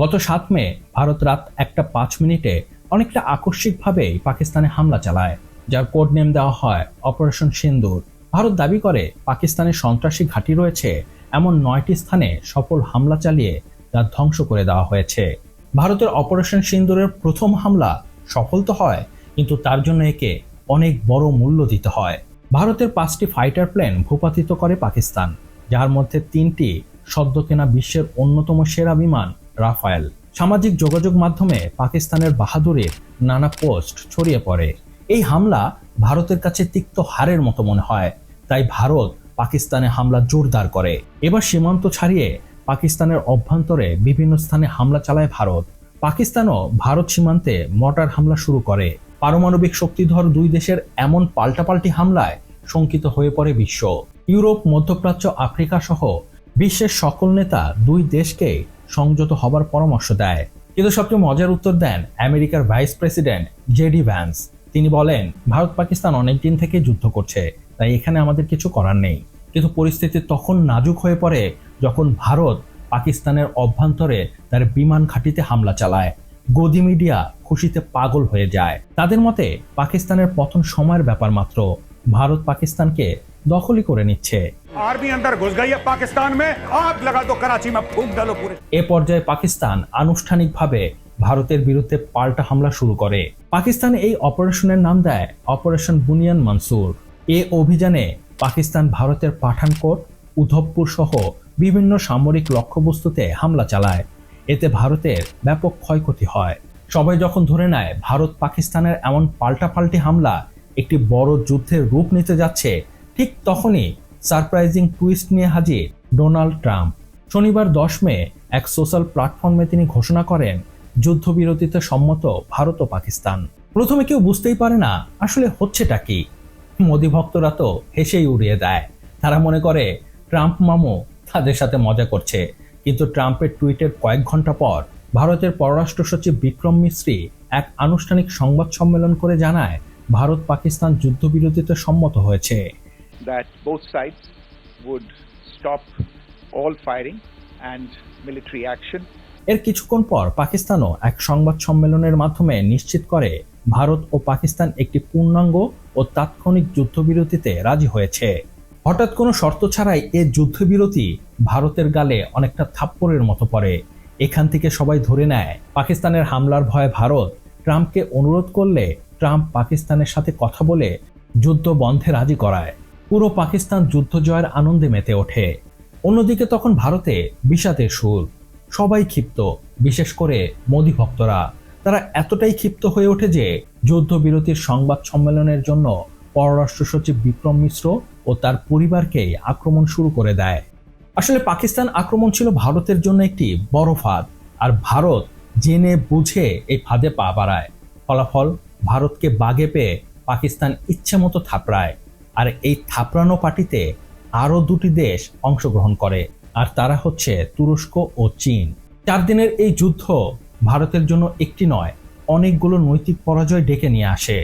গত সাত মে ভারত রাত একটা পাঁচ মিনিটে অনেকটা আকস্মিকভাবেই পাকিস্তানে হামলা চালায়, যার কোড নেম দেওয়া হয় অপারেশন সিন্দুর। ভারত দাবি করে, পাকিস্তানের সন্ত্রাসী ঘাঁটি রয়েছে এমন নয়টি স্থানে সফল হামলা চালিয়ে তা ধ্বংস করে দেওয়া হয়েছে। ভারতের অপারেশন সিন্দুরের প্রথম হামলা সফল তো হয়, কিন্তু তার জন্য একে অনেক বড় মূল্য দিতে হয়। ভারতের পাঁচটি ফাইটার প্লেন ভূপাতিত করে পাকিস্তান, যার মধ্যে তিনটি সদ্য কেনা বিশ্বের অন্যতম সেরা বিমান রাফায়েল। সামাজিক যোগাযোগ মাধ্যমে পাকিস্তানের বাহাদুরের নানা পোস্ট ছড়িয়ে পড়ে। এই হামলা ভারতের কাছে তিক্ত হারের মতো মনে হয়। তাই ভারত পাকিস্তানে হামলা জোরদার করে। এবার সীমান্ত ছাড়িয়ে পাকিস্তানের অভ্যন্তরে বিভিন্ন স্থানে হামলা চালায় ভারত। পাকিস্তানও ভারত সীমান্তে মর্টার হামলা শুরু করে। পারমাণবিক শক্তিধর দুই দেশের এমন পাল্টাপাল্টি হামলায় শঙ্কিত হয়ে পড়ে বিশ্ব। ইউরোপ, মধ্যপ্রাচ্য আফ্রিকা সহ বিশ্বের সকল নেতা দুই দেশকে সংযত হবার পরামর্শ দেয়। কিন্তু সবচেয়ে মজার উত্তর দেন আমেরিকার ভাইস প্রেসিডেন্ট জেডি ভ্যান্স। তিনি বলেন, ভারত পাকিস্তান অনেকদিন থেকে যুদ্ধ করছে, তাই এখানে আমাদের কিছু করার নেই। কিন্তু পরিস্থিতি তখন নাজুক হয়ে পড়ে যখন ভারত পাকিস্তানের অভ্যন্তরে তার বিমান ঘাঁটিতে হামলা চালায়। গদি মিডিয়া খুশিতে পাগল হয়ে যায়। তাদের মতে, পাকিস্তানের পতন সময়ের ব্যাপার মাত্র। ভারত পাকিস্তানকে দখলই করে নিচ্ছে। আর্মি আন্ডার ঘুস গই পাকিস্তান মে আগ লাগা দো করাচি মে ফুক ডালো পুরে এ পর্যায়ে পাকিস্তান আনুষ্ঠানিকভাবে ভারতের বিরুদ্ধে পাল্টা হামলা শুরু করে। পাকিস্তান এই অপারেশনের নাম দেয় অপারেশন বুনিয়ান মনসুর। এ অভিযানে পাকিস্তান, ভারতের পাঠানকোট, উধবপুর সহ বিভিন্ন সামরিক লক্ষ্যবস্তুতে হামলা চালায়। এতে ভারতের ব্যাপক ক্ষয়ক্ষতি হয়। সবাই যখন ধরে নেয়, ভারত পাকিস্তানের এমন পাল্টাপাল্টি হামলা একটি বড় যুদ্ধের রূপ নিতে যাচ্ছে, ঠিক তখনই সারপ্রাইজিং টুইস্ট নিয়ে হাজির ডোনাল্ড ট্রাম্প। শনিবার দশ মে এক সোশ্যাল প্ল্যাটফর্মে তিনি ঘোষণা করেন, যুদ্ধবিরতিতে সম্মত ভারত ও পাকিস্তান। প্রথমে কেউ বুঝতেই পারে না আসলে হচ্ছেটা কি। মোদি ভক্তরা তো হেসেই উড়িয়ে দেয়। তারা মনে করে, ট্রাম্প মামু তাদের সাথে মজা করছে। কিন্তু ট্রাম্পের টুইটের কয়েক ঘণ্টা পর ভারতের পররাষ্ট্র সচিব বিক্রম মিশ্রি এক আনুষ্ঠানিক সংবাদ সম্মেলন করে জানায় ভারত পাকিস্তান যুদ্ধবিরতিতে সম্মত হয়েছে। That both sides would stop all firing and military action. এর কিছুক্ষণ পর পাকিস্তানও এক সংবাদ সম্মেলনের মাধ্যমে নিশ্চিত করে ভারত ও পাকিস্তান একটি পূর্ণাঙ্গ ও তাৎক্ষণিক যুদ্ধবিরতিতে রাজি হয়েছে। হঠাৎ কোনো শর্ত ছাড়াই এ যুদ্ধবিরতি ভারতের গালে অনেকটা থাপ্পড়ের মতো পড়ে। এখান থেকে সবাই ধরে নেয়, পাকিস্তানের হামলার ভয়ে ভারত ট্রাম্পকে অনুরোধ করলে ট্রাম্প পাকিস্তানের সাথে কথা বলে যুদ্ধ বন্ধে রাজি করায়। পুরো পাকিস্তান যুদ্ধ জয়ের আনন্দে মেতে ওঠে। অন্যদিকে তখন ভারতে বিষাদের সুর। সবাই ক্ষিপ্ত, বিশেষ করে মোদী ভক্তরা। তারা এতটাই ক্ষিপ্ত হয়ে ওঠে যে যুদ্ধবিরতির সংবাদ সম্মেলনের জন্য পররাষ্ট্র সচিব বিক্রম মিশ্র ও তার পরিবারকেই আক্রমণ শুরু করে দেয়। আসলে পাকিস্তান আক্রমণ ছিল ভারতের জন্য একটি বড় ফাঁদ, আর ভারত জেনে বুঝে এই ফাঁদে পা বাড়ায়। ফলাফল, ভারতকে বাগে পেয়ে পাকিস্তান ইচ্ছে মতো থাপড়ায়। আর এই থাপড়ানো পার্টিতে আরও দুটি দেশ অংশগ্রহণ করে, আর তারা হচ্ছে তুরস্ক ও চীন। চার দিনের এই যুদ্ধ ভারতের জন্য একটি নয়, অনেকগুলো নৈতিক পরাজয় ডেকে নিয়ে আসে।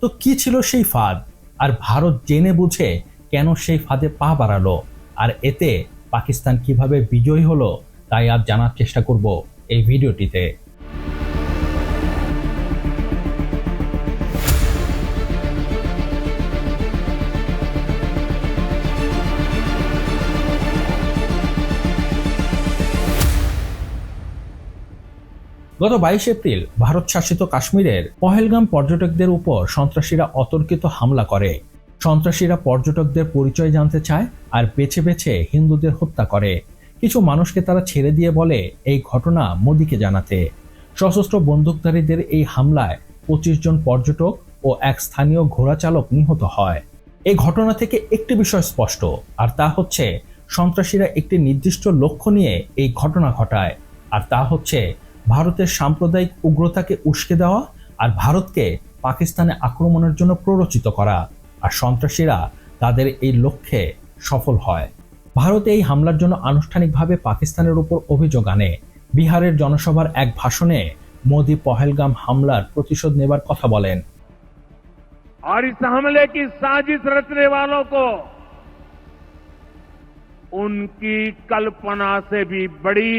তো কি ছিল সেই ফাঁদ? আর ভারত জেনে বুঝে কেন সেই ফাঁদে পা বাড়ালো? আর এতে পাকিস্তান কীভাবে বিজয়ী হলো, তাই আজ জানার চেষ্টা করব এই ভিডিওটিতে। গত বাইশ এপ্রিল ভারত শাসিত কাশ্মীরের পহেলগাম পর্যটকদের উপর সন্ত্রাসীরা অতর্কিত হামলা করে। সন্ত্রাসীরা পর্যটকদের পরিচয় জানতে চায় আর বেছে বেছে হিন্দুদের হত্যা করে। কিছু মানুষকে তারা ছেড়ে দিয়ে বলে এই ঘটনা মোদিকে জানাতে। সশস্ত্র বন্দুকধারীদের এই হামলায় পঁচিশ জন পর্যটক ও এক স্থানীয় ঘোড়া চালক নিহত হয়। এই ঘটনা থেকে একটি বিষয় স্পষ্ট, আর তা হচ্ছে সন্ত্রাসীরা একটি নির্দিষ্ট লক্ষ্য নিয়ে এই ঘটনা ঘটায়। আর তা হচ্ছে ভারতের সাম্প্রদায়িক উগ্রতাকে উস্কে দেওয়া আর ভারতকে পাকিস্তানে আক্রমণের জন্য প্ররোচিত করা আর সন্ত্রাসীরা তাদের এই লক্ষ্যে সফল হয় ভারত এই হামলার জন্য আনুষ্ঠানিকভাবে পাকিস্তানের উপর অভিযোগ আনে বিহারের জনসভার এক ভাষণে মোদি পহেলগাম হামলার প্রতিশোধ নেবার কথা বলেন और इस हमले की साजिश रचने वालों को उनकी कल्पना से भी बड़ी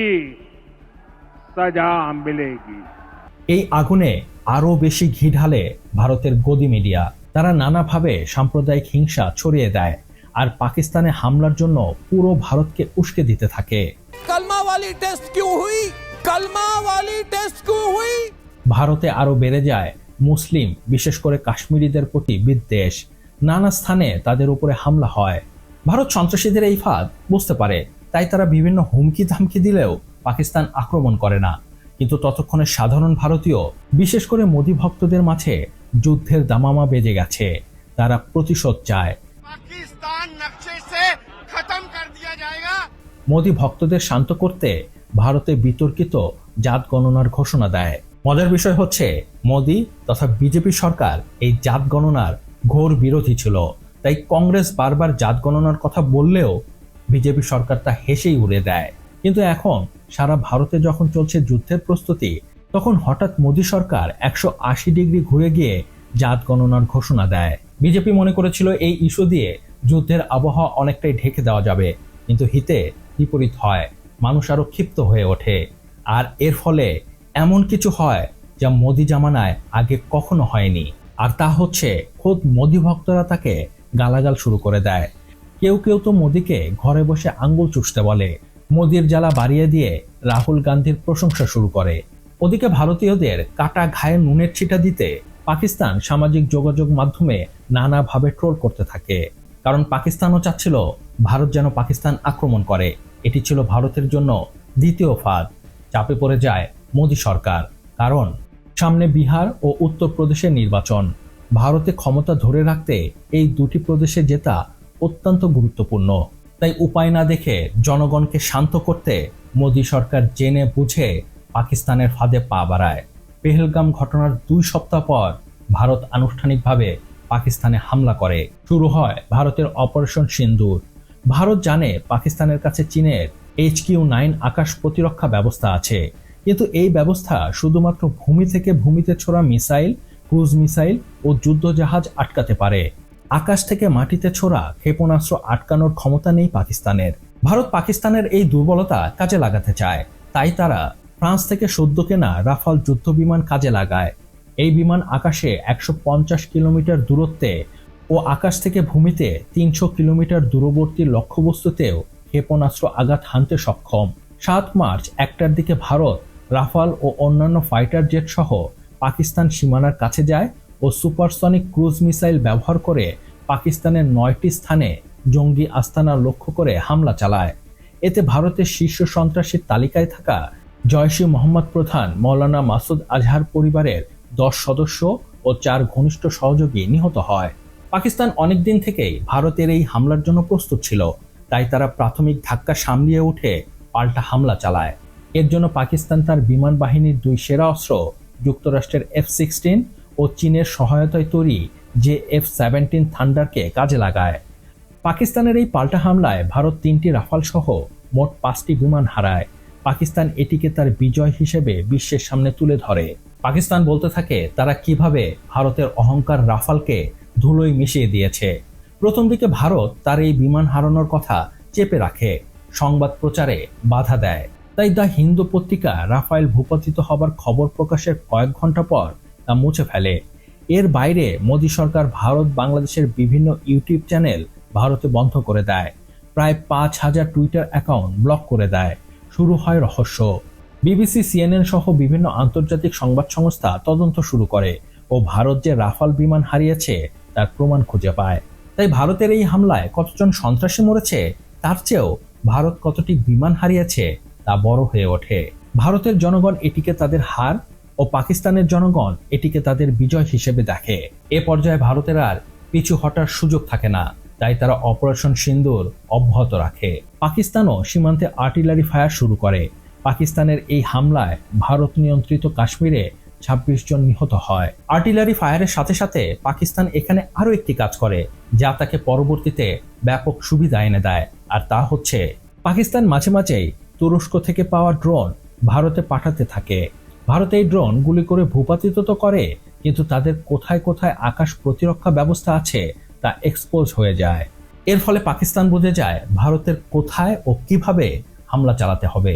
সাজা মিলেগি এই আগুনে আরও বেশি ঘি ঢালে ভারতের গদি মিডিয়া। তারা নানাভাবে সাম্প্রদায়িক হিংসা ছড়িয়ে দেয় আর পাকিস্তানে হামলার জন্য পুরো ভারতকে উস্কে দিতে থাকে। ভারতে আরও বেড়ে যায় মুসলিম বিশেষ করে কাশ্মীরিদের প্রতি বিদ্বেষ। নানা স্থানে তাদের উপরে হামলা হয়। ভারত সন্ত্রাসীদের এই ফাঁদ বুঝতে পারে তাই তারা বিভিন্ন হুমকি ধামকি দিলেও পাকিস্তান আক্রমণ করে না। কিন্তু ততক্ষণে সাধারণ ভারতীয় বিশেষ করে মোদি ভক্তদের মাঝে যুদ্ধের দামামা বেজে গেছে। তারা প্রতিশোধ চায়। মোদি ভক্তদের শান্ত করতে ভারতে বিতর্কিত জাত গণনার ঘোষণা দেয়। মজার বিষয় হচ্ছে মোদি তথা বিজেপি সরকার এই জাত গণনার ঘোর বিরোধী ছিল। তাই কংগ্রেস বারবার জাত গণনার কথা বললেও বিজেপি সরকার তা হেসেই উড়ে দেয়। কিন্তু এখন সারা ভারতে যখন চলছে যুদ্ধের প্রস্তুতি, তখন হঠাৎ মোদী সরকার একশো আশি ডিগ্রি ঘুরে গিয়ে জাত গণনার ঘোষণা দেয়। বিজেপি মনে করেছিল এই ইস্যু দিয়ে যুদ্ধের আবহাওয়া অনেকটাই ঢেকে দেওয়া যাবে, কিন্তু হিতে বিপরীত হয়। মানুষ আরও ক্ষিপ্ত হয়ে ওঠে। আর এর ফলে এমন কিছু হয় যা মোদি জামানায় আগে কখনো হয়নি। আর তা হচ্ছে খোদ মোদি ভক্তরা তাকে গালাগাল শুরু করে দেয়। কেউ কেউ তো মোদিকে ঘরে বসে আঙ্গুল চুষতে বলে। মোদির জ্বালা বাড়িয়ে দিয়ে রাহুল গান্ধীর প্রশংসা শুরু করে। ওদিকে ভারতীয়দের কাটা ঘায়ে নুনের ছিটা দিতে পাকিস্তান সামাজিক যোগাযোগ মাধ্যমে নানাভাবে ট্রোল করতে থাকে। কারণ পাকিস্তানও চাচ্ছিল ভারত যেন পাকিস্তান আক্রমণ করে। এটি ছিল ভারতের জন্য দ্বিতীয় ফাঁদ। চাপে পড়ে যায় মোদী সরকার। কারণ সামনে বিহার ও উত্তরপ্রদেশের নির্বাচন। ভারতে ক্ষমতা ধরে রাখতে এই দুটি প্রদেশে জেতা অত্যন্ত গুরুত্বপূর্ণ। তাই উপায় না দেখে জনগণকে শান্ত করতে মোদী সরকার জেনে বুঝে পাকিস্তানের ফাঁদে পা বাড়ায়। পেহেলগাম ঘটনার দুই সপ্তাহ পর ভারত আনুষ্ঠানিকভাবে পাকিস্তানে হামলা করে। শুরু হয় ভারতের অপারেশন সিন্দুর। ভারত জানে পাকিস্তানের কাছে চীনের এইচ কিউ নাইন আকাশ প্রতিরক্ষা ব্যবস্থা আছে। কিন্তু এই ব্যবস্থা শুধুমাত্র ভূমি থেকে ভূমিতে ছোড়া মিসাইল, ক্রুজ মিসাইল ও যুদ্ধজাহাজ আটকাতে পারে। আকাশ থেকে মাটিতে ছোড়া ক্ষেপণাস্ত্র আটকানোর ক্ষমতা নেই পাকিস্তানের। ভারত পাকিস্তানের এই দুর্বলতা কাজে লাগাতে চায়। তাই তারা ফ্রান্স থেকে সদ্য কেনা রাফাল যুদ্ধ বিমান কাজে লাগায়। এই বিমান আকাশে একশো পঞ্চাশ কিলোমিটার দূরত্বে ও আকাশ থেকে ভূমিতে তিনশো কিলোমিটার দূরবর্তী লক্ষ্যবস্তুতেও ক্ষেপণাস্ত্র আঘাত হানতে সক্ষম। সাত মার্চ একটার দিকে ভারত, রাফাল ও অন্যান্য ফাইটার জেট সহ পাকিস্তান সীমানার কাছে যায় ও সুপারসনিক ক্রুজ মিসাইল ব্যবহার করে পাকিস্তানের নয়টি স্থানে জঙ্গি আস্তানা লক্ষ্য করে হামলা চালায়। এতে ভারতের শীর্ষ সন্ত্রাসীর তালিকায় থাকা জয়শী মোহাম্মদ প্রধান মৌলানা মাসুদ আজহার পরিবারের দশ সদস্য ও চার ঘনিষ্ঠ সহযোগী নিহত হয়। পাকিস্তান অনেকদিন থেকেই ভারতের এই হামলার জন্য প্রস্তুত ছিল, তাই তারা প্রাথমিক ধাক্কা সামলিয়ে উঠে পাল্টা হামলা চালায়। এর জন্য পাকিস্তান তার বিমান বাহিনীর দুই সেরা অস্ত্র যুক্তরাষ্ট্রের এফ সিক্সটিন ও চীনের সহায়তায় তৈরি যে এফ সেভেন্টিন থান্ডারকে কাজে লাগায়। পাকিস্তানের এই পাল্টা হামলায় ভারত তিনটি রাফাল সহ মোট পাঁচটি বিমান হারায়। পাকিস্তান এটিকে তার বিজয় হিসেবে বিশ্বের সামনে তুলে ধরে। পাকিস্তান বলতে থাকে, তারা কীভাবে ভারতের অহংকার রাফালকে ধুলোয় মিশিয়ে দিয়েছে। প্রথম দিকে ভারত তার এই বিমান হারানোর কথা চেপে রাখে, সংবাদ প্রচারে বাধা দেয়। তাই দ্য হিন্দু পত্রিকা রাফায়েল ভূপাতিত হবার খবর প্রকাশের কয়েক ঘণ্টা পর তা মুছে ফেলে। এর বাইরে মোদী সরকার ভারত, বাংলাদেশের বিভিন্ন ইউটিউব চ্যানেল ভারতে বন্ধ করে দেয়। প্রায় পাঁচ হাজার টুইটার অ্যাকাউন্ট ব্লক করে দেয়। শুরু হয় রহস্য। বিবিসি, সিএনএন সহ বিভিন্ন আন্তর্জাতিক সংবাদ সংস্থা তদন্ত শুরু করে ও ভারত যে রাফাল বিমান হারিয়েছে, তার প্রমাণ খুঁজে পায়। তাই ভারতের এই হামলায় কতজন সন্ত্রাসী মরেছে, তার চেয়েও ভারত কতটি বিমান হারিয়েছে, তা বড় হয়ে ওঠে। ভারতের জনগণ এটিকে তাদের হার ও পাকিস্তানের জনগণ এটিকে তাদের বিজয় হিসেবে দেখে। এ পর্যায়ে ভারতের আর পিছু হটার সুযোগ থাকে না, তাই তারা অপারেশন সিন্দুর অব্যাহত রাখে। পাকিস্তানও সীমান্তে আর্টিলারি ফায়ার শুরু করে। পাকিস্তানের এই হামলায় ভারত নিয়ন্ত্রিত কাশ্মীরে ছাব্বিশ জন নিহত হয়। আর্টিলারি ফায়ারের সাথে সাথে পাকিস্তান এখানে আরও একটি কাজ করে, যা তাকে পরবর্তীতে ব্যাপক সুবিধা এনে দেয়, আর তা হচ্ছে পাকিস্তান মাঝে মাঝেই তুরস্ক থেকে পাওয়া ড্রোন ভারতে পাঠাতে থাকে। ভারত এই ড্রোন গুলি করে ভূপাতিত তো করে, কিন্তু তাদের কোথায় কোথায় আকাশ প্রতিরক্ষা ব্যবস্থা আছে তা এক্সপোজ হয়ে যায়। এর ফলে পাকিস্তান বুঝে যায় ভারতের কোথায় ও কীভাবে হামলা চালাতে হবে।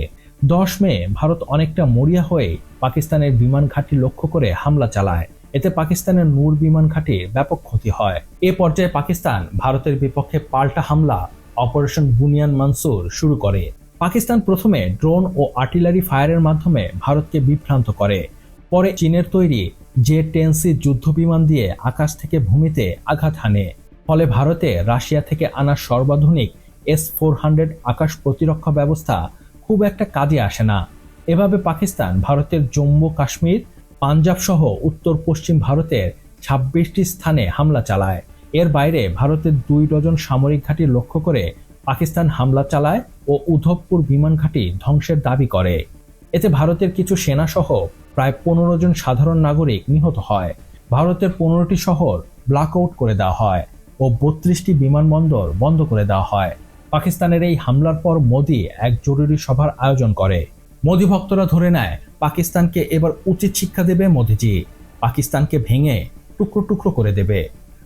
দশ মে ভারত অনেকটা মরিয়া হয়ে পাকিস্তানের বিমান ঘাঁটি লক্ষ্য করে হামলা চালায়। এতে পাকিস্তানের নূর বিমান ঘাঁটির ব্যাপক ক্ষতি হয়। এ পর্যায়ে পাকিস্তান ভারতের বিপক্ষে পাল্টা হামলা অপারেশন বুনিয়ান মানসুর শুরু করে। পাকিস্তান প্রথমে ড্রোন ও আর্টিলারি ফায়ারের মাধ্যমে ভারতকে বিভ্রান্ত করে। পরে চীনের তৈরি জে টেনসি যুদ্ধ বিমান দিয়ে আকাশ থেকে ভূমিতে আঘাত হানে। ফলে ভারতে রাশিয়া থেকে আনা সর্বাধুনিক এস ফোর হান্ড্রেড আকাশ প্রতিরক্ষা ব্যবস্থা খুব একটা কাজে আসে না। এভাবে পাকিস্তান ভারতের জম্মু, কাশ্মীর, পাঞ্জাব সহ উত্তর পশ্চিম ভারতের ছাব্বিশটি স্থানে হামলা চালায়। এর বাইরে ভারতের দুই ডজন সামরিক ঘাঁটি লক্ষ্য করে পাকিস্তান হামলা চালায় ও উধবপুর বিমান ঘাঁটি ধ্বংসের দাবি করে। এতে ভারতের কিছু সেনাসহ প্রায় পনেরো জন সাধারণ নাগরিক নিহত হয়। ভারতের পনেরোটি শহর ব্ল্যাক আউট করে দেওয়া হয় ও বত্রিশটি বিমানবন্দর বন্ধ করে দেওয়া হয়। পাকিস্তানের এই হামলার পর মোদি এক জরুরি সভার আয়োজন করে। মোদি ভক্তরা ধরে নেয়, পাকিস্তানকে এবার উচিত শিক্ষা দেবে মোদিজি। পাকিস্তানকে ভেঙে টুকরো টুকরো করে দেবে।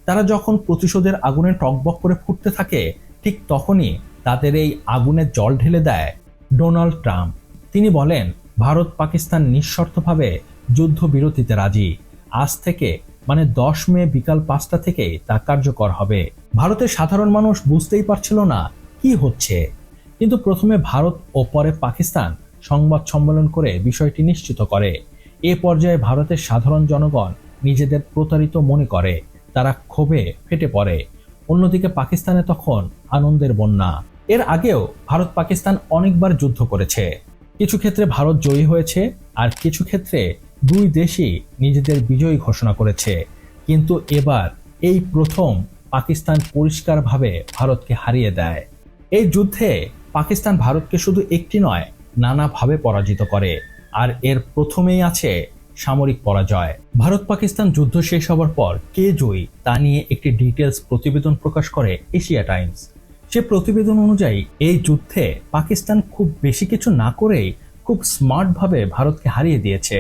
তারা যখন প্রতিশোধের আগুনে টকবক করে ফুটতে থাকে, ঠিক তখনই তাদের এই আগুনে জল ঢেলে দেয় ডোনাল্ড ট্রাম্প। তিনি বলেন, ভারত পাকিস্তান নিঃশর্তভাবে যুদ্ধবিরতিতে রাজি। আজ থেকে মানে দশ মে বিকাল পাঁচটা থেকে তা কার্যকর হবে। ভারতের সাধারণ মানুষ বুঝতেই পারছিল না কি হচ্ছে। কিন্তু প্রথমে ভারত ও পরে পাকিস্তান সংবাদ সম্মেলন করে বিষয়টি নিশ্চিত করে। এ পর্যায়ে ভারতের সাধারণ জনগণ নিজেদের প্রতারিত মনে করে। তারা ক্ষোভে ফেটে পড়ে। অন্যদিকে পাকিস্তানে তখন আনন্দের বন্যা। এর আগেও ভারত পাকিস্তান অনেকবার যুদ্ধ করেছে। কিছু ক্ষেত্রে ভারত জয়ী হয়েছে আর কিছু ক্ষেত্রে দুই দেশই নিজেদের বিজয়ী ঘোষণা করেছে। কিন্তু এবার এই প্রথম পাকিস্তান পরিষ্কারভাবে ভারতকে হারিয়ে দেয়। এই যুদ্ধে পাকিস্তান ভারতকে শুধু একটি নয়, নানাভাবে পরাজিত করে আর এর প্রথমেই আছে সামরিক পরাজয়। ভারত পাকিস্তান যুদ্ধ শেষ হবার পর কে জয়ী তা নিয়ে একটি ডিটেলস প্রতিবেদন প্রকাশ করে এশিয়া টাইমস। সে প্রতিবেদন অনুযায়ী, এই যুদ্ধে পাকিস্তান খুব বেশি কিছু না করেই খুব স্মার্টভাবে ভারতকে হারিয়ে দিয়েছে।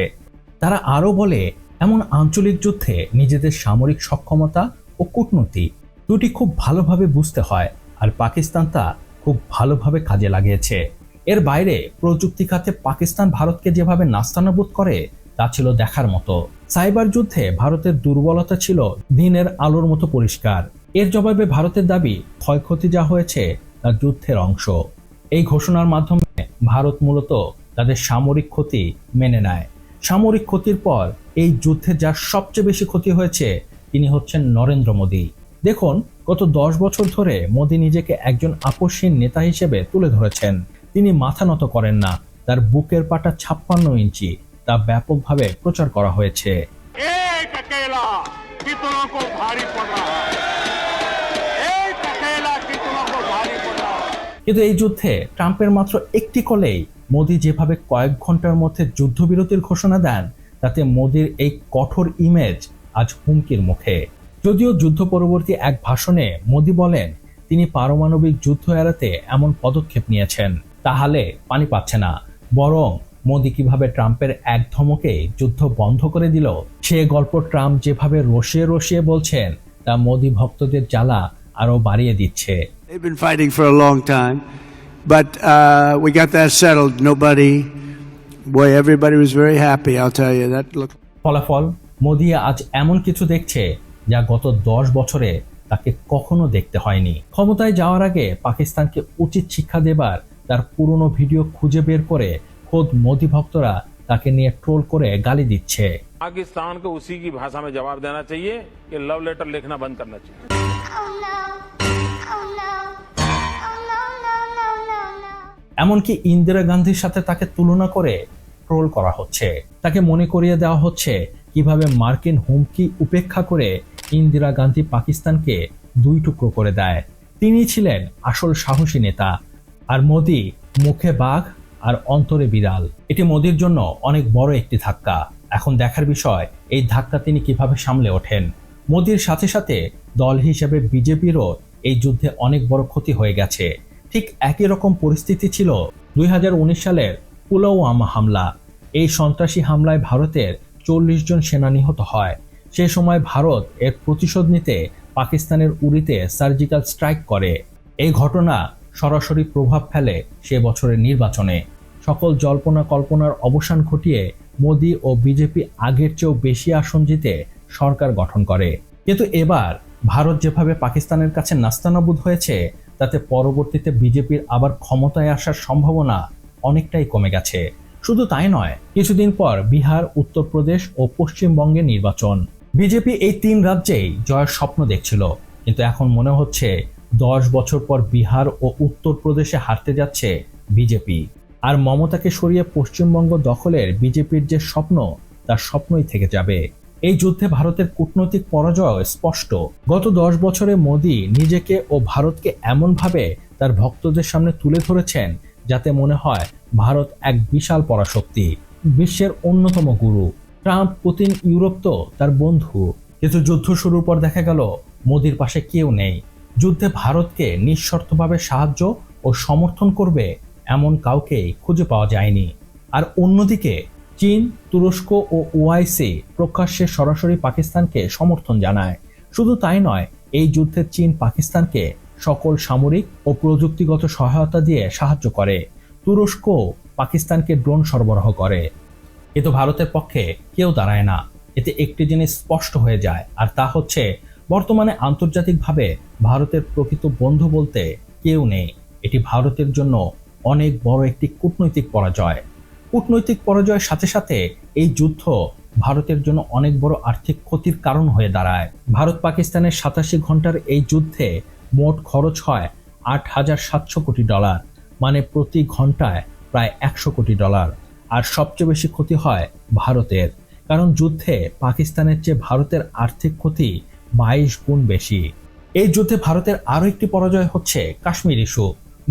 তারা আরও বলে, এমন আঞ্চলিক যুদ্ধে নিজেদের সামরিক সক্ষমতা ও কূটনীতি দুটি খুব ভালোভাবে বুঝতে হয় আর পাকিস্তান তা খুব ভালোভাবে কাজে লাগিয়েছে। এর বাইরে প্রযুক্তি খাতে পাকিস্তান ভারতকে যেভাবে নাস্তানাবুদ করে, তা ছিল দেখার মতো। সাইবার যুদ্ধে ভারতের দুর্বলতা ছিল দিনের আলোর মতো পরিষ্কার। এর জবাবে ভারতের দাবি, ক্ষয়ক্ষতি যা হয়েছে তা যুদ্ধের অংশ। এই ঘোষণার মাধ্যমে ভারত মূলত তাদের সামরিক ক্ষতি মেনে নেয়। সামরিক ক্ষতির পর এই যুদ্ধে যার সবচেয়ে বেশি ক্ষতি হয়েছে, তিনি হচ্ছেন নরেন্দ্র মোদী। দেখুন, গত দশ বছর ধরে মোদী নিজেকে একজন আপসহীন নেতা হিসেবে তুলে ধরেছেন। তিনি মাথা নত করেন না। তার বুকের পাটা ছাপ্পান্ন ইঞ্চি, তা ব্যাপকভাবে প্রচার করা হয়েছে। কিন্তু এই যুদ্ধে ট্রাম্পের মাত্র একটি কলেই মোদী যেভাবে কয়েক ঘণ্টার মধ্যে যুদ্ধবিরতির ঘোষণা দেন, তাতে মোদীর এই কঠোর ইমেজ আজ হুমকির মুখে। যদিও যুদ্ধ পরবর্তী এক ভাষণে মোদী বলেন, তিনি পারমাণবিক যুদ্ধ এড়াতে এমন পদক্ষেপ নিয়েছেন, তাহলে পানি পাচ্ছে না। বরং মোদী কীভাবে ট্রাম্পের এক ধমকে যুদ্ধ বন্ধ করে দিল, সে গল্প ট্রাম্প যেভাবে রসিয়ে রসিয়ে বলছেন, তা মোদী ভক্তদের জ্বালা আরও বাড়িয়ে দিচ্ছে They've been fighting for a long time, but uh, we got that settled. Nobody, boy, everybody was very happy. I'll tell you that. Look. ফলাফল মোদি আজ এমন কিছু দেখছে যা গত দশ বছরে তাকে কখনো দেখতে হয়নি ক্ষমতায় যাওয়ার আগে পাকিস্তানকে উচিত শিক্ষা দেবার তার পুরনো ভিডিও খুঁজে বের করে খোদ মোদি ভক্তরা তাকে নিয়ে ট্রোল করে গালি দিচ্ছে পাকিস্তানকে উসি কি ভাষা মে জবাব দেনা চাইয়ে লভ লেটার লিখনা বন্ধ করনা চাইয়ে এমনকি ইন্দিরা গান্ধীর সাথে তাকে তুলনা করে ট্রোল করা হচ্ছে। তাকে মনে করিয়ে দেওয়া হচ্ছে কীভাবে মার্কিন হুমকি উপেক্ষা করে ইন্দিরা গান্ধী পাকিস্তানকে দুই টুকরো করে দেয়। তিনি ছিলেন আসল সাহসী নেতা আর মোদি মুখে বাঘ আর অন্তরে বিড়াল। এটি মোদির জন্য অনেক বড় একটি ধাক্কা। এখন দেখার বিষয় এই ধাক্কা তিনি কীভাবে সামলে ওঠেন। মোদির সাথে সাথে দল হিসেবে বিজেপিরও এই যুদ্ধে অনেক বড় ক্ষতি হয়ে গেছে। ঠিক একই রকম পরিস্থিতি ছিল দুই হাজার উনিশ সালের পুলওয়ামা হামলা। এই সন্ত্রাসী হামলায় ভারতের চল্লিশ জন সেনা নিহত হয়। সে সময় ভারত এর প্রতিশোধ নিতে পাকিস্তানের উড়িতে সার্জিক্যাল স্ট্রাইক করে। এই ঘটনা সরাসরি প্রভাব ফেলে সে বছরের নির্বাচনে। সকল জল্পনা কল্পনার অবসান ঘটিয়ে মোদি ও বিজেপি আগের চেয়েও বেশি আসন জিতে সরকার গঠন করে। কিন্তু এবার ভারত যেভাবে পাকিস্তানের কাছে নাস্তানাবুদ হয়েছে, তাতে পরবর্তীতে বিজেপির আবার ক্ষমতায় আসার সম্ভাবনা অনেকটাই কমে গেছে। শুধু তাই নয়, কিছুদিন পর বিহার, উত্তরপ্রদেশ ও পশ্চিমবঙ্গে নির্বাচন। বিজেপি এই তিন রাজ্যেই জয়ের স্বপ্ন দেখছিল, কিন্তু এখন মনে হচ্ছে দশ বছর পর বিহার ও উত্তরপ্রদেশে হারতে যাচ্ছে বিজেপি। আর মমতাকে সরিয়ে পশ্চিমবঙ্গ দখলের বিজেপির যে স্বপ্ন, তার স্বপ্নই থেকে যাবে। এই যুদ্ধে ভারতের কূটনৈতিক পরাজয় স্পষ্ট। গত দশ বছরে মোদী নিজেকে ও ভারতকে এমনভাবে তার ভক্তদের সামনে তুলে ধরেছেন যাতে মনে হয় ভারত এক বিশাল পরাশক্তি, বিশ্বের অন্যতম গুরু। ট্রাম্প, পুতিন, ইউরোপ তো তার বন্ধু। কিন্তু যুদ্ধ শুরুর পর দেখা গেল, মোদির পাশে কেউ নেই। যুদ্ধে ভারতকে নিঃশর্তভাবে সাহায্য ও সমর্থন করবে এমন কাউকেই খুঁজে পাওয়া যায়নি। আর অন্যদিকে চীন, তুরস্ক ও ওআইসি প্রকাশ্যে সরাসরি পাকিস্তানকে সমর্থন জানায়। শুধু তাই নয়, এই যুদ্ধে চীন পাকিস্তানকে সকল সামরিক ও প্রযুক্তিগত সহায়তা দিয়ে সাহায্য করে। তুরস্ক পাকিস্তানকে ড্রোন সরবরাহ করে। কিন্তু ভারতের পক্ষে কেউ দাঁড়ায় না। এতে একটি জিনিস স্পষ্ট হয়ে যায়, আর তা হচ্ছে বর্তমানে আন্তর্জাতিকভাবে ভারতের প্রকৃত বন্ধু বলতে কেউ নেই। এটি ভারতের জন্য অনেক বড় একটি কূটনৈতিক পরাজয়। কূটনৈতিক পরাজয়ের সাথে সাথে এই যুদ্ধ ভারতের জন্য অনেক বড় আর্থিক ক্ষতির কারণ হয়ে দাঁড়ায়। ভারত পাকিস্তানের সাতাশি ঘণ্টার এই যুদ্ধে মোট খরচ হয় আট হাজার সাতশো কোটি ডলার মানে প্রতি ঘন্টায় প্রায় একশো কোটি ডলার। আর সবচেয়ে বেশি ক্ষতি হয় ভারতের, কারণ যুদ্ধে পাকিস্তানের চেয়ে ভারতের আর্থিক ক্ষতি বাইশ গুণ বেশি। এই যুদ্ধে ভারতের আরও একটি পরাজয় হচ্ছে কাশ্মীর ইস্যু।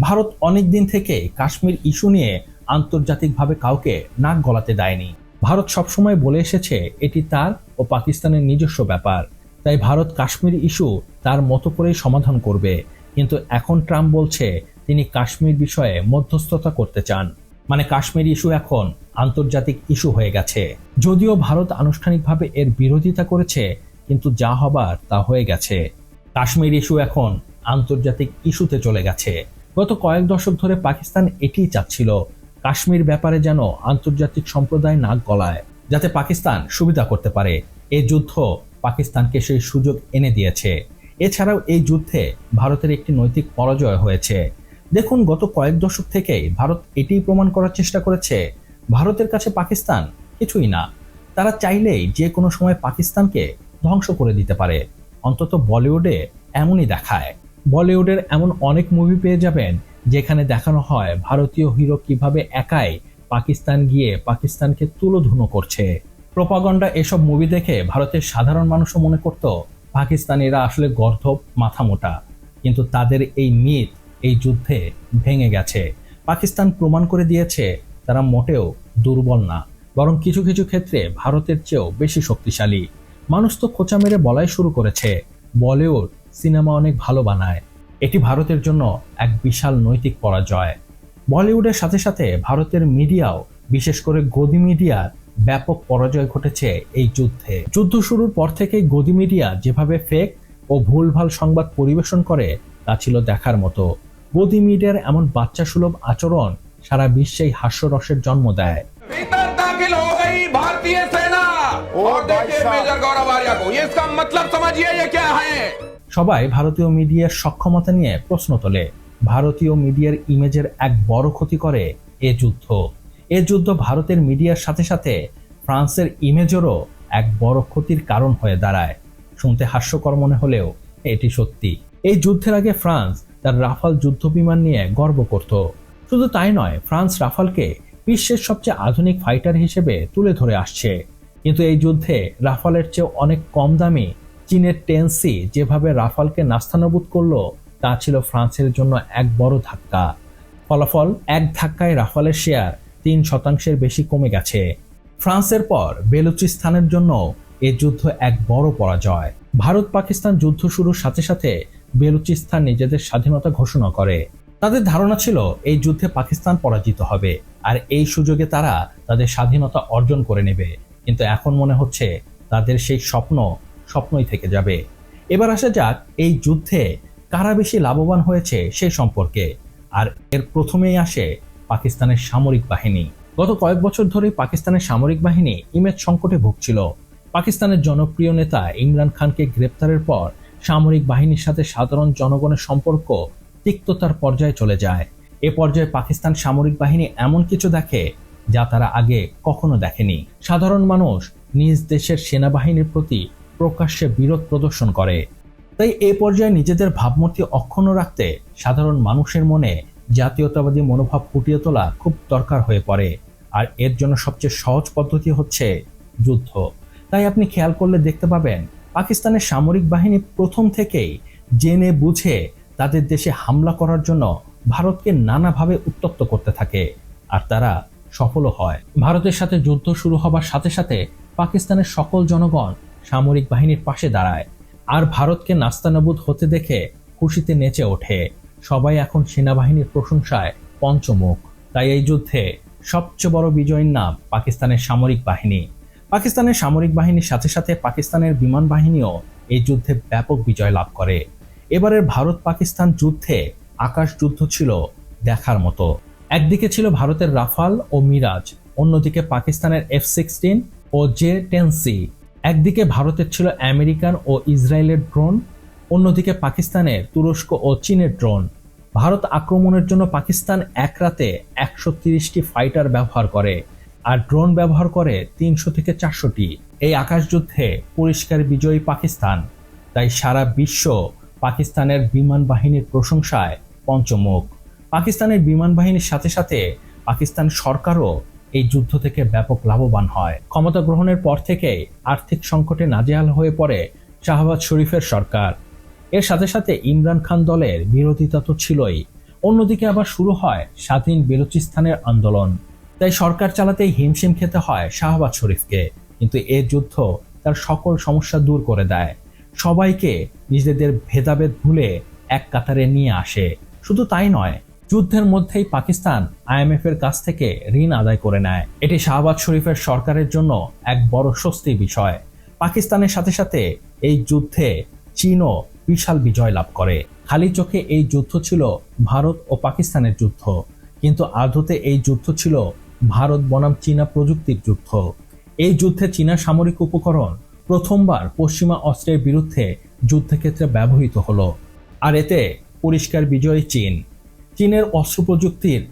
ভারত অনেক দিন থেকে কাশ্মীর ইস্যু নিয়ে আন্তর্জাতিকভাবে কাউকে নাক গলাতে দেয়নি। ভারত সবসময় বলে এসেছে, এটি তার ও পাকিস্তানের নিজস্ব ব্যাপার। তাই ভারত কাশ্মীর ইস্যু তার মতো করেই সমাধান করবে। কিন্তু এখন ট্রাম্প বলছে, তিনি কাশ্মীর বিষয়ে মধ্যস্থতা করতে চান। মানে কাশ্মীর ইস্যু এখন আন্তর্জাতিক ইস্যু হয়ে গেছে। যদিও ভারত আনুষ্ঠানিকভাবে এর বিরোধিতা করেছে, কিন্তু যা হবার তা হয়ে গেছে। কাশ্মীর ইস্যু এখন আন্তর্জাতিক ইস্যুতে চলে গেছে। গত কয়েক দশক ধরে পাকিস্তান এটিই চাচ্ছিল কাশ্মীর ব্যাপারে যেন আন্তর্জাতিক সম্প্রদায় নাক গলায়, যাতে পাকিস্তান সুবিধা করতে পারে। এই যুদ্ধ পাকিস্তানকে সেই সুযোগ এনে দিয়েছে। এছাড়াও এই যুদ্ধে ভারতের একটি নৈতিক পরাজয় হয়েছে। দেখুন, গত কয়েক দশক থেকেই ভারত এটিই প্রমাণ করার চেষ্টা করেছে, ভারতের কাছে পাকিস্তান কিছুই না। তারা চাইলেই যে কোনো সময় পাকিস্তানকে ধ্বংস করে দিতে পারে। অন্তত বলিউডে এমনই দেখায়। বলিউডের এমন অনেক মুভি পেয়ে যাবেন যেখানে দেখানো হয় ভারতীয় হিরো কীভাবে একাই পাকিস্তান গিয়ে পাকিস্তানকে তুলোধুনো করছে। প্রপাগন্ডা এসব মুভি দেখে ভারতের সাধারণ মানুষও মনে করত, পাকিস্তানিরা আসলে গর্ধব, মাথা মোটা। কিন্তু তাদের এই মিথ, এই যুদ্ধে ভেঙে গেছে। পাকিস্তান প্রমাণ করে দিয়েছে, তারা মোটেও দুর্বল না। বরং কিছু কিছু ক্ষেত্রে ভারতের চেয়েও বেশি শক্তিশালী। মানুষ তো খোঁচা মেরে বলাই শুরু করেছে। বলিউড সিনেমা অনেক ভালো বানায়। এটি ভারতের জন্য এক বিশাল নৈতিক পরাজয়। বলিউডের সাথে সাথে ভারতের মিডিয়াও বিশেষ করে গদি মিডিয়ার ব্যাপক পরাজয় ঘটেছে এই যুদ্ধে। যুদ্ধ শুরুর পর থেকেই গদি মিডিয়া যেভাবে ফেক ও ভুলভাল সংবাদ পরিবেশন করে তা ছিল দেখার মতো। গদি মিডিয়ার এমন বাচ্চা সুলভ আচরণ সারা বিশ্বেই হাস্যরসের জন্ম দেয়। সবাই ভারতীয় মিডিয়ার সক্ষমতা নিয়ে প্রশ্ন তোলে। ভারতীয় মিডিয়ার ইমেজের এক বড় ক্ষতি করে এ যুদ্ধ। এ যুদ্ধ ভারতের মিডিয়ার সাথে সাথে ফ্রান্সের ইমেজেরও এক বড় ক্ষতির কারণ হয়ে দাঁড়ায়। শুনতে হাস্যকর মনে হলেও এটি সত্যি। এই যুদ্ধের আগে ফ্রান্স তার রাফাল যুদ্ধ বিমান নিয়ে গর্ব করত। শুধু তাই নয়, ফ্রান্স রাফালকে বিশ্বের সবচেয়ে আধুনিক ফাইটার হিসেবে তুলে ধরে আসছে। কিন্তু এই যুদ্ধে রাফালের চেয়েও অনেক কম দামি চীনের টেন্সি যেভাবে রাফালকে নাস্তানাবুদ করল, তা ছিল ফ্রান্সের জন্য এক বড় ধাক্কা। ফলাফল, এক ধাক্কায় রাফালের শেয়ার তিন শতাংশের বেশি কমে গেছে। ফ্রান্সের পর বেলুচিস্তানের জন্য এ যুদ্ধ এক বড় পরাজয়। ভারত পাকিস্তান যুদ্ধ শুরুর সাথে সাথে বেলুচিস্তান নিজেদের স্বাধীনতা ঘোষণা করে। তাদের ধারণা ছিল এই যুদ্ধে পাকিস্তান পরাজিত হবে, আর এই সুযোগে তারা তাদের স্বাধীনতা অর্জন করে নেবে। কিন্তু এখন মনে হচ্ছে তাদের সেই স্বপ্ন স্বপ্নই থেকে যাবে। এবার আসা যাক, এই যুদ্ধে কারা বেশি লাভবান হয়েছে সে সম্পর্কে। আর এর প্রথমেই আসে পাকিস্তানের সামরিক বাহিনী। গত কয়েক বছর ধরে পাকিস্তানের সামরিক বাহিনী ইমেজ সংকটে ভুগছিল। পাকিস্তানের জনপ্রিয় নেতা ইমরান খানকে গ্রেপ্তারের পর সামরিক বাহিনীর সাথে সাধারণ জনগণের সম্পর্ক তিক্ততার পর্যায়ে চলে যায়। এ পর্যায়ে পাকিস্তান সামরিক বাহিনী এমন কিছু দেখে যা তারা আগে কখনো দেখেনি। সাধারণ মানুষ নিজ দেশের সেনাবাহিনীর প্রতি প্রকাশ্যে বিরোধ প্রদর্শন করে। তাই এ পর্যায়ে নিজেদের ভাবমূর্তি অক্ষুণ্ণ রাখতে সাধারণ মানুষের মনে জাতীয়তাবাদী মনোভাব ফুটিয়ে তোলা খুব দরকার হয়ে পড়ে। আর এর জন্য সবচেয়ে সহজ পদ্ধতি হচ্ছে যুদ্ধ। তাই আপনি খেয়াল করলে দেখতে পাবেন, পাকিস্তানের সামরিক বাহিনী প্রথম থেকেই জেনে বুঝে তাদের দেশে হামলা করার জন্য ভারতকে নানাভাবে উত্তপ্ত করতে থাকে। আর তারা সফলও হয়। ভারতের সাথে যুদ্ধ শুরু হবার সাথে সাথে পাকিস্তানের সকল জনগণ সামরিক বাহিনীর পাশে দাঁড়ায়। আর ভারতকে নাস্তানাবুদ হতে দেখে খুশিতে নেচে ওঠে। সবাই এখন সেনাবাহিনীর প্রশংসায় পঞ্চমুখ। তাই এই যুদ্ধে সবচেয়ে বড় বিজয়ের নাম পাকিস্তানের সামরিক বাহিনী। পাকিস্তানের সামরিক বাহিনীর সাথে সাথে পাকিস্তানের বিমান বাহিনীও এই যুদ্ধে ব্যাপক বিজয় লাভ করে। এবারের ভারত পাকিস্তান যুদ্ধে আকাশ যুদ্ধ ছিল দেখার মতো। একদিকে ছিল ভারতের রাফাল ও মিরাজ, অন্যদিকে পাকিস্তানের এফ সিক্সটিন ও জে টেন সি। একদিকে ভারতের ছিল আমেরিকান ও ইসরায়েলের ড্রোন, অন্যদিকে পাকিস্তানের, তুরস্ক ও চীনের ড্রোন। ভারত আক্রমণের জন্য পাকিস্তান এক রাতে একশো তিরিশটি ফাইটার ব্যবহার করে আর ড্রোন ব্যবহার করে তিনশো থেকে চারশোটি। এই আকাশযুদ্ধে পরিষ্কার বিজয়ী পাকিস্তান, তাই সারা বিশ্ব পাকিস্তানের বিমান বাহিনীর প্রশংসায় পঞ্চমুখ। পাকিস্তানের বিমান বাহিনীর সাথে সাথে পাকিস্তান সরকারও এই যুদ্ধ থেকে ব্যাপক লাভবান হয়। ক্ষমতা গ্রহণের পর থেকে আর্থিক সংকটে নাজেহাল হয়ে পড়ে শাহবাজ শরীফের সরকার। এর সাথে সাথে ইমরান খান দলের বিরোধিতা তো ছিলই। অন্যদিকে আবার শুরু হয় স্বাধীন বেলুচিস্তানের আন্দোলন। তাই সরকার চালাতেই হিমশিম খেতে হয় শাহবাজ শরীফকে। কিন্তু এ যুদ্ধ তার সকল সমস্যা দূর করে দেয়। সবাইকে নিজেদের ভেদাভেদ ভুলে এক কাতারে নিয়ে আসে। শুধু তাই নয় যুদ্ধের মধ্যেই পাকিস্তান আইএমএফ এর কাছ থেকে ঋণ আদায় করে নেয়। এটি শাহবাজ শরীফের সরকারের জন্য এক বড় স্বস্তি বিষয়। পাকিস্তানের সাথে সাথে এই যুদ্ধে চীনও বিশাল বিজয় লাভ করে। খালি চোখে এই যুদ্ধ ছিল ভারত ও পাকিস্তানের যুদ্ধ, কিন্তু আদতে এই যুদ্ধ ছিল ভারত বনাম চীনা প্রযুক্তির যুদ্ধ। এই যুদ্ধে চীনা সামরিক উপকরণ প্রথমবার পশ্চিমা অস্ত্রের বিরুদ্ধে যুদ্ধক্ষেত্রে ব্যবহৃত হলো, আর এতে পরিষ্কার বিজয়ী চীন। চীনের অস্ত্র প্রযুক্তির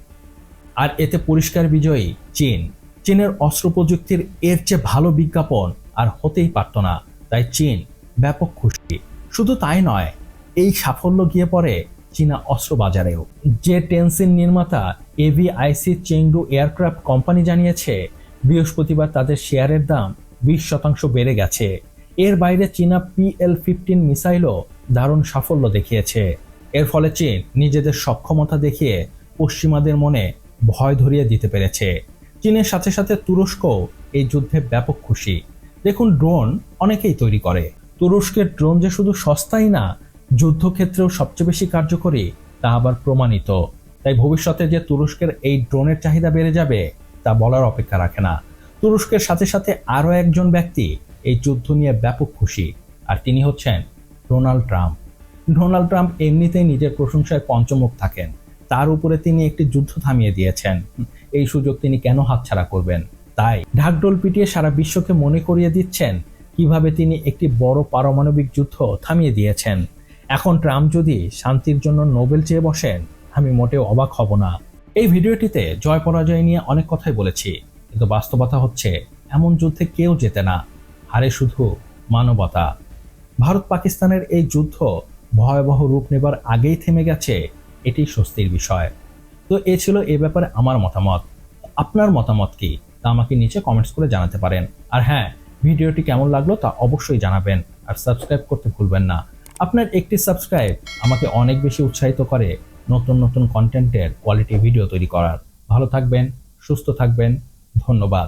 আর এতে পরিষ্কার বিজয়ী চীন। চীনের অস্ত্র প্রযুক্তির এর চেয়ে ভালো বিজ্ঞাপন আর হতেই পারত না। তাই চীন ব্যাপক খুশি। শুধু তাই নয়, এই সাফল্য গিয়ে পড়ে চীনা অস্ত্র বাজারেও। যে টেনসিন নির্মাতা এভিআইসি চেংডু এয়ারক্রাফট কোম্পানি জানিয়েছে, বৃহস্পতিবার তাদের শেয়ারের দাম বিশ শতাংশ বেড়ে গেছে। এর বাইরে চীনা পিএল ফিফটিন মিসাইলও দারুণ সাফল্য দেখিয়েছে। এর ফলে চীন নিজেদের সক্ষমতা দেখিয়ে পশ্চিমাদের মনে ভয় ধরিয়ে দিতে পেরেছে। চীনের সাথে সাথে তুরস্ক এই যুদ্ধে ব্যাপক খুশি। দেখুন, ড্রোন অনেকেই তৈরি করে। তুরস্কের ড্রোন যে শুধু সস্তাই না, যুদ্ধক্ষেত্রেও সবচেয়ে বেশি কার্যকরী তা আবার প্রমাণিত। তাই ভবিষ্যতে যে তুরস্কের এই ড্রোনের চাহিদা বেড়ে যাবে, তা বলার অপেক্ষা রাখে না। তুরস্কের সাথে সাথে আরও একজন ব্যক্তি এই যুদ্ধ নিয়ে ব্যাপক খুশি, আর তিনি হচ্ছেন ডোনাল্ড ট্রাম্প। ডোনাল্ড ট্রাম্প এমনিতেই নিজের প্রশংসায় পঞ্চমুখ থাকেন। তার উপরে তিনি একটি যুদ্ধ থামিয়ে দিয়েছেন। এই সুযোগ তিনি কেন হাতছাড়া করবেন? তাই ঢাকডোল পিটিয়ে সারা বিশ্বকে মনে করিয়ে দিচ্ছেন, কীভাবে তিনি একটি বড় পারমাণবিক যুদ্ধ থামিয়ে দিয়েছেন। এখন ট্রাম্প যদি শান্তির জন্য নোবেল চেয়ে বসেন, আমি মোটেও অবাক হব না। এই ভিডিওটিতে জয় পরাজয় নিয়ে অনেক কথাই বলেছি, কিন্তু বাস্তবতা হচ্ছে, এমন যুদ্ধে কেউ জেতে না। হারে শুধু মানবতা। ভারত পাকিস্তানের এই যুদ্ধ ভয়াবহ রূপ নেবার আগেই থেমে গেছে এটি স্বস্তির বিষয়। তো এ ছিল এ ব্যাপারে আমার মতামত। আপনার মতামত কি? তা আমাকে নিচে কমেন্টস করে জানাতে পারেন। আর হ্যাঁ ভিডিওটি কেমন লাগল তা অবশ্যই জানাবেন। আর সাবস্ক্রাইব করতে ভুলবেন না। আপনার একটি সাবস্ক্রাইব আমাকে অনেক বেশি উৎসাহিত করে নতুন নতুন কন্টেন্টের কোয়ালিটি ভিডিও তৈরি করার। ভালো থাকবেন, সুস্থ থাকবেন। ধন্যবাদ।